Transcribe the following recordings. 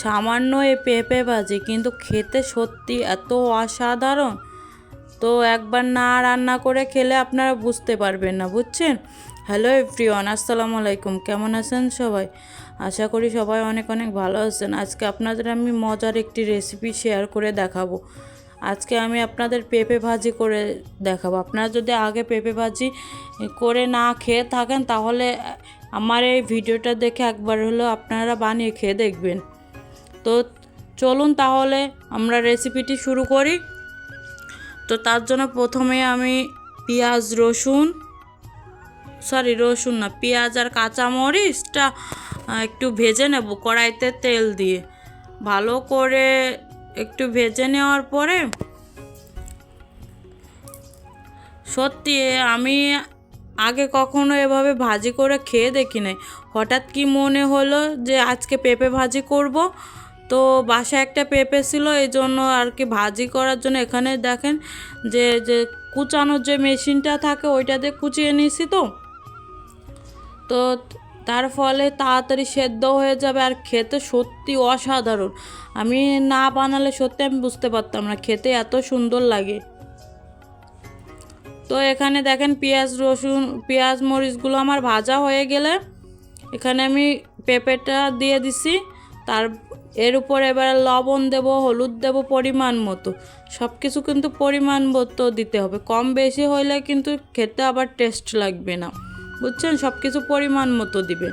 সামান্য এই পেঁপে ভাজি, কিন্তু খেতে সত্যি এত অসাধারণ। তো একবার না রান্না করে খেলে আপনারা বুঝতে পারবেন না, বুঝছেন? হ্যালো এভরিওয়ান আসসালামু আলাইকুম, কেমন আছেন সবাই? আশা করি সবাই অনেক অনেক ভালো আছেন। আজকে আপনাদের আমি মজার একটি রেসিপি শেয়ার করে দেখাবো। আজকে আমি আপনাদের পেঁপে ভাজি করে দেখাবো। আপনারা যদি আগে পেঁপে ভাজি করে না খেয়ে থাকেন, তাহলে আমার এই ভিডিওটা দেখে একবার হলেও আপনারা বানিয়ে খেয়ে দেখবেন। তো চলুন তাহলে আমরা রেসিপিটি শুরু করি। তো তার জন্য প্রথমে আমি পেঁয়াজ, রসুন সরি রসুন না, পেঁয়াজ আর কাঁচামরিচটা একটু ভেজে নেব কড়াইতে তেল দিয়ে। ভালো করে একটু ভেজে নেওয়ার পরে সত্যি আমি আগে কখনো এভাবে ভাজি করে খেয়ে দেখি নাই হঠাৎ কি মনে হলো যে আজকে পেঁপে ভাজি করব? তো বাসায় একটা পেঁপে ছিল, এই জন্য আর কি ভাজি করার জন্য এখানে দেখেন যে যে কুচানোর যে মেশিনটা থাকে ওইটা দিয়ে কুচিয়ে নিয়েছি তো। তো তার ফলে তাড়াতাড়ি সেদ্ধ হয়ে যাবে আর খেতে সত্যি অসাধারণ। আমি না বানালে সত্যি আমি বুঝতে পারতাম না, খেতে এত সুন্দর লাগে। তো এখানে দেখেন পেঁয়াজ, রসুন, পেঁয়াজ, মরিচগুলো আমার ভাজা হয়ে গেলে এখানে আমি পেঁপেটা দিয়ে দিছি। তার, এর উপর এবার লবণ দেব, হলুদ দেব পরিমাণ মতো। সব কিছু কিন্তু পরিমাণ মতো দিতে হবে। কম বেশি হইলে কিন্তু খেতে আবার টেস্ট লাগবে না। বুঝছেন? সব কিছু পরিমাণ মতো দিবেন।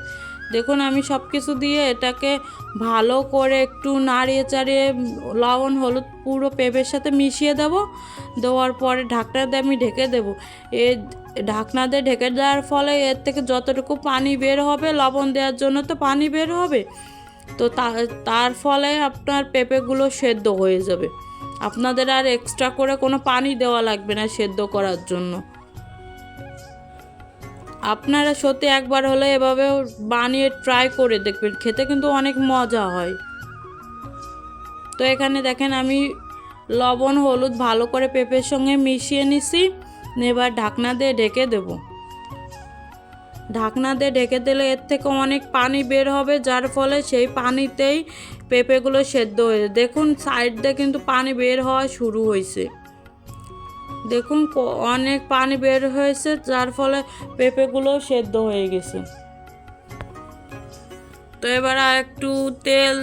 দেখুন, আমি সব কিছু দিয়ে এটাকে ভালো করে একটু নাড়িয়ে চাড়িয়ে লবণ, হলুদ পুরো পেঁপের সাথে মিশিয়ে দেব। দেওয়ার পরে ঢাকনা দিয়ে আমি ঢেকে দেব। এ ঢাকনা দিয়ে ঢেকে দেওয়ার ফলে এর থেকে যতটুকু পানি বের হবে, লবণ দেওয়ার জন্য তো পানি বের হবে। তো তার ফলে আপনার পেঁপেগুলো সেদ্ধ হয়ে যাবে। আপনাদের আর এক্সট্রা করে কোনো পানি দেওয়া লাগবে না সেদ্ধ করার জন্য। আপনারা সত্যি একবার হলে এভাবে বানিয়ে ট্রাই করে দেখবেন, খেতে কিন্তু অনেক মজা হয়। তো এখানে দেখেন আমি লবণ, হলুদ ভালো করে পেঁপের সঙ্গে মিশিয়ে নিছি, এবার ঢাকনা দিয়ে ঢেকে দেব। ঢাকনা দিয়ে ঢেকে দিলে এর থেকে অনেক পানি বের হবে, যার ফলে সেই পানিতেই পেঁপেগুলো সেদ্ধ হয়ে দেখুন, সাইড দিয়ে কিন্তু পানি বের হওয়া শুরু হয়েছে। দেখুন অনেক পানি বের হয়েছে, যার ফলে পেঁপেগুলো সেদ্ধ হয়ে গেছে। তো এবার একটু তেল,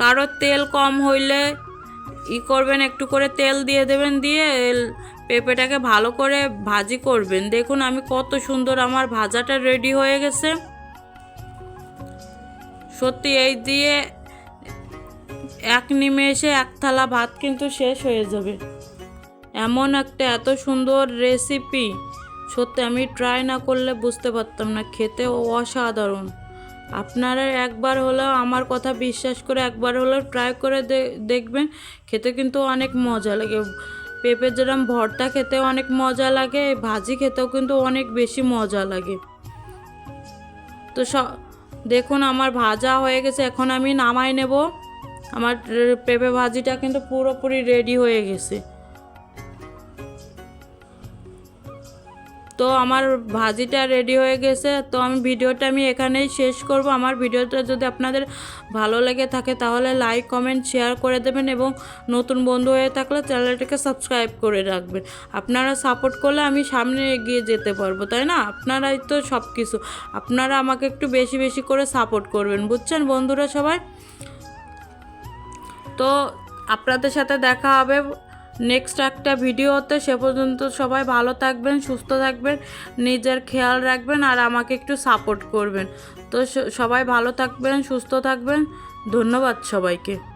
কারও তেল কম হইলে ই করবেন, একটু করে তেল দিয়ে দেবেন, দিয়ে পেঁপেটাকে ভালো করে ভাজি করবেন। দেখুন আমি কত সুন্দর আমার ভাজাটা রেডি হয়ে গেছে। সত্যি এই দিয়ে এক নিমেষে এক থালা ভাত কিন্তু শেষ হয়ে যাবে। এমন একটা এত সুন্দর রেসিপি সত্যি আমি ট্রাই না করলে বুঝতে পারতাম না খেতে অসাধারণ। আপনারা একবার হলেও আমার কথা বিশ্বাস করে একবার হলেও ট্রাই করে দেখবেন, খেতে কিন্তু অনেক মজা লাগে। পেঁপের যেরম ভর্তা খেতে অনেক মজা লাগে, ভাজি খেতেও কিন্তু অনেক বেশি মজা লাগে। তো স, দেখুন আমার ভাজা হয়ে গেছে, এখন আমি নামাই নেব। আমার পেঁপে ভাজিটা কিন্তু পুরোপুরি রেডি হয়ে গেছে। তো আমার ভাজিটা রেডি হয়ে গেছে। তো আমি ভিডিওটা আমি এখানেই শেষ করব। আমার ভিডিওটা যদি আপনাদের ভালো লেগে থাকে তাহলে লাইক কমেন্ট শেয়ার করে দেবেন এবং নতুন বন্ধু হয়ে থাকলে চ্যানেলটাকে সাবস্ক্রাইব করে রাখবেন। আপনারা সাপোর্ট করলে আমি সামনে এগিয়ে যেতে পারব, তাই না? আপনারাই তো সব কিছু আপনারা আমাকে একটু বেশি বেশি করে সাপোর্ট করবেন, বুঝছেন বন্ধুরা সবাই? তো আপনাদের সাথে দেখা হবে নেক্সট একটা ভিডিওতে, সে পর্যন্ত সবাই ভালো থাকবেন, সুস্থ থাকবেন, নিজের খেয়াল রাখবেন আর আমাকে একটু সাপোর্ট করবেন। তো সবাই ভালো থাকবেন, সুস্থ থাকবেন। ধন্যবাদ সবাইকে।